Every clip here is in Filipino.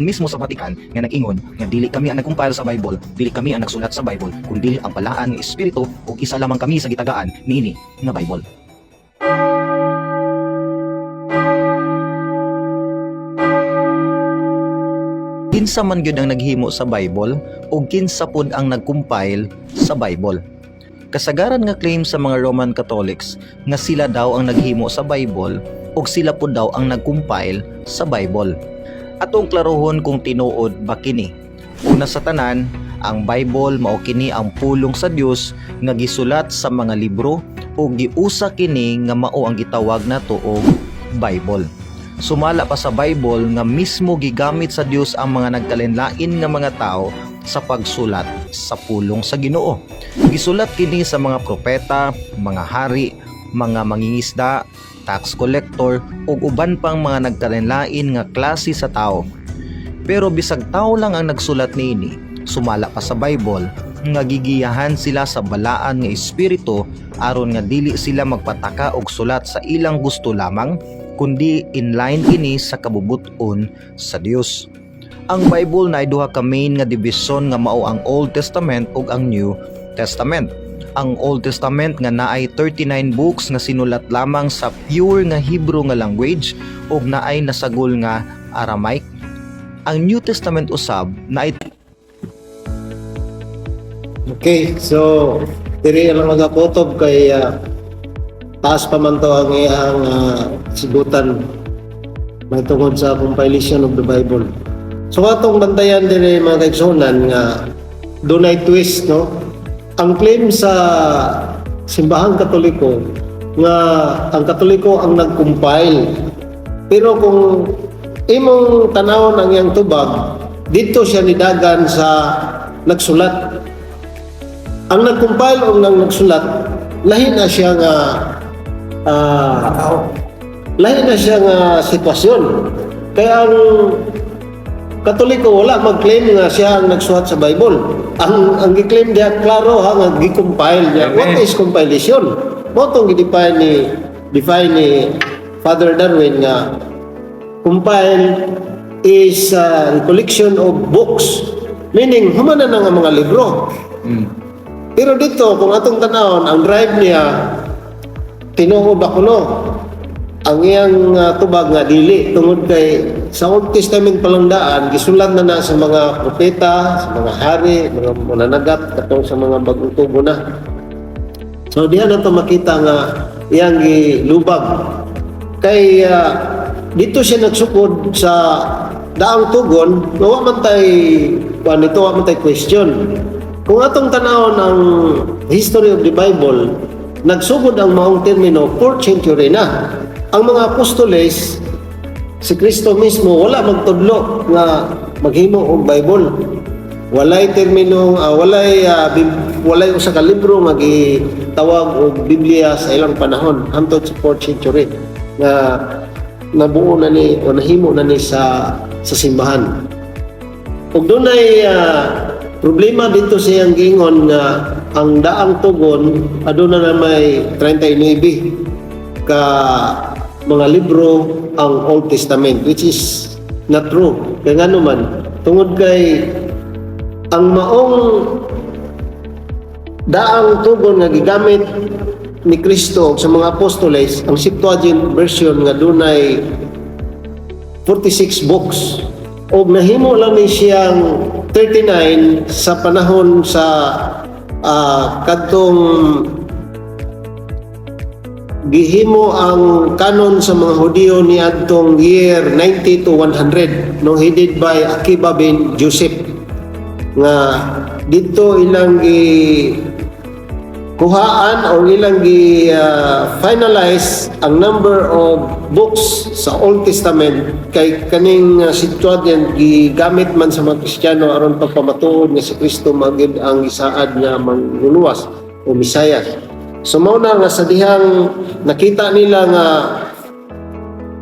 mismo sa Vatican nga nag-ingon nga dili kami ang nag-compile sa Bible, dili kami ang nagsulat sa Bible, kundi ang palaan ng Espiritu ug isa lamang kami sa gitagaan niini nga Bible. Kinsa man gyud ang naghimo sa Bible ug kinsa pud ang nag-compile sa Bible. Kasagaran nga claim sa mga Roman Catholics nga sila daw ang naghimo sa Bible ug sila pud daw ang nag-compile sa Bible. Atong klarohon kung tinuod ba kini. Una sa tanan, ang Bible mao kini ang pulong sa Dios nga gisulat sa mga libro ug giusa kini nga mao ang gitawag nato og Bible. Sumala pa sa Bible nga mismo gigamit sa Dios ang mga nagkalinlain nga mga tao sa pagsulat sa pulong sa Ginoo. Gisulat kini sa mga propeta, mga hari, mga mangingisda, tax collector ug uban pang mga nagkalinlain nga klase sa tao. Pero bisag tao lang ang nagsulat niini, sumala pa sa Bible nga gigiyahan sila sa balaan nga espiritu aron nga dili sila magpataka og sulat sa ilang gusto lamang kundi inline kini sa kabubuton sa Dios. Ang Bible na duha ka main nga division nga mao ang Old Testament ug ang New Testament. Ang Old Testament nga naay 39 books nga sinulat lamang sa pure nga Hebrew nga language ug naay nasagol nga Aramaic. Ang New Testament usab naay Okay, so diri lang mga kutob kay ah, taas pa man to ang iyang uh, sigutan may tungod sa compilation of the Bible. So atong bantayan diri mga kaigsunan nga dunay twist no. Ang claim sa simbahang Katoliko nga ang Katoliko ang nag-compile. Pero kung imong tanawon ang iyang tubag, dito siya nidagan sa nagsulat ang nag-compile o nang nagsulat, lahi na siya nga ah, lahi na siya nga sitwasyon. Kaya ang Katoliko wala mag-claim nga siya ang nagsulat sa Bible. Ang ang gi-claim diya klaro ha nga gi-compile niya. What is compilation? Mo tong gi-define ni define ni Father Darwin nga compile is a collection of books. Meaning, humana na nga mga libro. Pero dito, kung atong tanawon, ang drive niya, tinuod ba kuno? Ang iyang uh, tubag nga dili tungod kay sa Old Testament palandaan gisulat na na sa mga propeta, sa mga hari, mga mananagat katong sa mga bagong tubo na. So diha na to makita nga iyang gilubag. Kay ah, dito siya nagsukod sa daang tugon, wa man tay kuan ito wa man tay question. Kung atong tanawon ang history of the Bible, nagsugod ang maong termino 4th century na. Ang mga apostoles, si Kristo mismo wala magtudlo nga maghimo og Bible. Walay termino, ah, walay ah, bib- walay usa ka libro nga gitawag og Biblia sa ilang panahon hangtod sa 4th century nga nabuo na ni o nahimo na ni sa sa simbahan. Ug dunay ah, problema dito sa iyang gingon nga ang daang tugon aduna na may 39 ka mga libro ang Old Testament which is not true. Kaya nga naman, tungod kay ang maong daang tugon nga gigamit ni Kristo sa mga apostoles ang Septuagint version nga dunay 46 books o nahimo lang ni siyang 39 sa panahon sa ah, kadtong gihimo ang kanon sa mga Hudiyo ni adtong year 90 to 100 no headed by Akiba bin Joseph nga dito ilang gi kuhaan or ilang gi ah, finalize ang number of books sa Old Testament kay kaning uh, Septuagint gigamit man sa mga Kristiyano aron pagpamatuod nga si Kristo magid ang isaad nga mangluluwas o Misayas. So mao na nga sa dihang nakita nila nga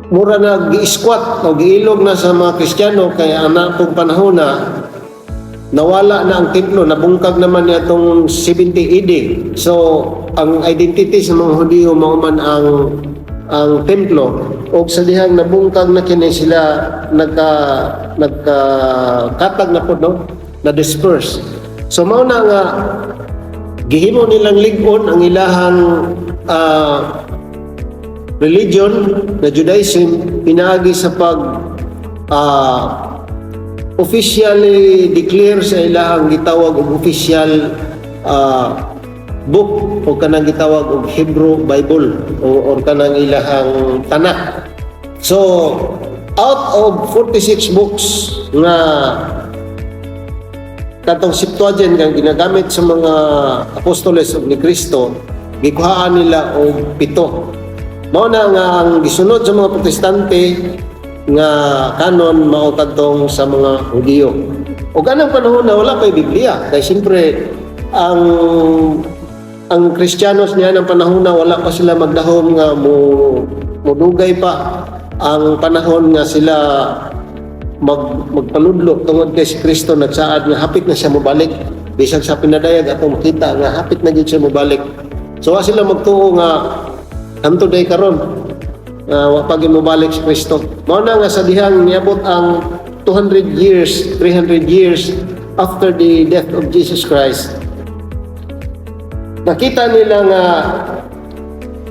mura na gi-squat o giilog na sa mga Kristiyano kay ana pong panahon na nawala na ang templo, nabungkag naman niya itong 70 AD. So, ang identity sa mga Hudiyo mao man ang ang templo. O sa dihang nabungkag na kini sila nagka nagkatag na po no? Na disperse so mao na nga gihimo nilang ligon ang ilahang ah, religion na Judaism pinaagi sa pag ah, officially declare sa ilahang gitawag og official ah, book o kanang gitawag og Hebrew Bible o, o kanang ilahang Tanakh. So out of 46 books nga katong Septuagint nga ginagamit sa mga apostoles ni Kristo gikuhaan nila og pito. Mao na nga ang gisunod sa mga protestante nga kanon mao kadtong sa mga Hudiyo. O ganang panahon na wala pa'y Biblia kay siyempre ang ang Kristiyanos niya ng panahon na wala pa sila magdahom nga mo mudugay pa ang panahon nga sila mag magpaludlo tungod kay si Kristo nagsaad nga hapit na siya mobalik bisag sa pinadayag ato makita nga hapit na gyud siya mobalik so wa sila magtuo nga Anto day karon uh, wa pa gyud mobalik si Kristo. Mao na nga sa dihang niabot ang 200 years, 300 years after the death of Jesus Christ. Nakita nila nga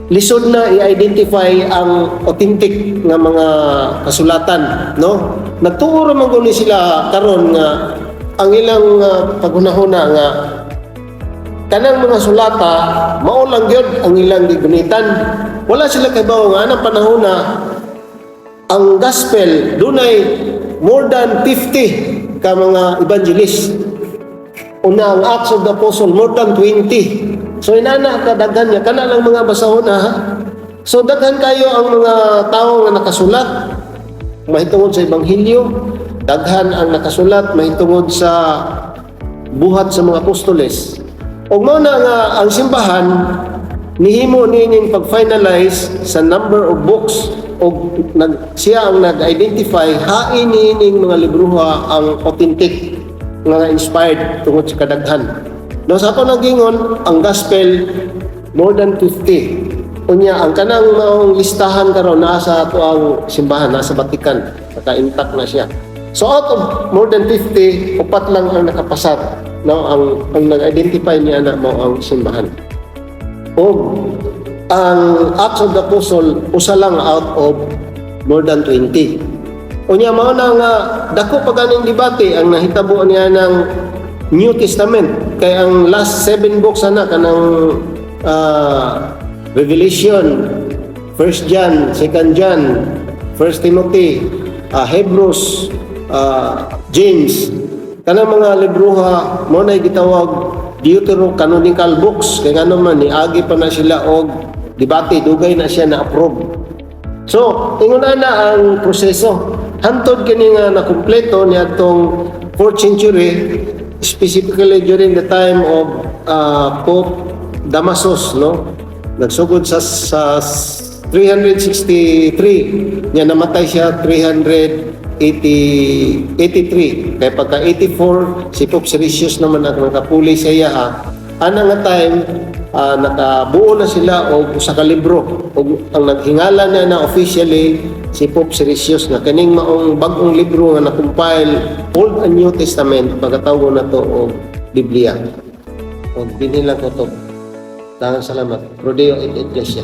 lisod na i-identify ang authentic nga mga kasulatan, no? Nagtuo man guni sila karon nga ang ilang uh, paghunahuna nga kanang mga sulata mao lang gyud ang ilang gigunitan. Wala sila kay bawo nga anang panahon na ang gospel dunay more than 50 ka mga evangelist. Una ang Acts of the Apostle more than 20 so inana ka daghan niya kana lang mga basahon ha? So daghan kayo ang mga tawo nga nakasulat. Mahitungod sa ebanghelyo. Daghan ang nakasulat mahitungod sa buhat sa mga apostoles. Ug mao na nga ang simbahan nihimo nining pag-finalize sa number of books o nag, siya ang nag-identify hain nining mga libruha ang authentic nga inspired tungod sa kadaghan. No sa ako nagingon ang gospel more than 50. Unya ang kanang maong listahan karon nasa ato ang simbahan nasa Vatican naka-intact na siya. So out of more than 50, upat lang ang nakapasar no ang ang nag-identify niya na mo ang simbahan. O ang Acts of the Apostle usa lang out of more than 20. Unya mao na nga dako pa ganing debate ang nahitabo niya ng New Testament kay ang last seven books ana kanang ah, Revelation, First John, Second John, First Timothy, ah, Hebrews, ah, James, kanang mga libruha mo na gitawag Deuterocanonical books kay ngano man ni agi pa na sila og debate dugay na siya na approve. So, ingon na ang proseso. Hantod kini nga na kumpleto niadtong 4th century specifically during the time of uh, Pope Damasus no? Nagsugod sa sa 363 niya namatay siya 380 83 kaya pagka 84 si Pope Siricius naman ang nakapuli sa iya ha ana nga time ah, nakabuo na sila og usa ka libro og ang naghingala na na officially si Pope Siricius nga kaning maong bag-ong libro nga na-compile Old and New Testament pagkatawag na to og Biblia og dinhi lang ko to Dagang salamat. Rodeo et Iglesia.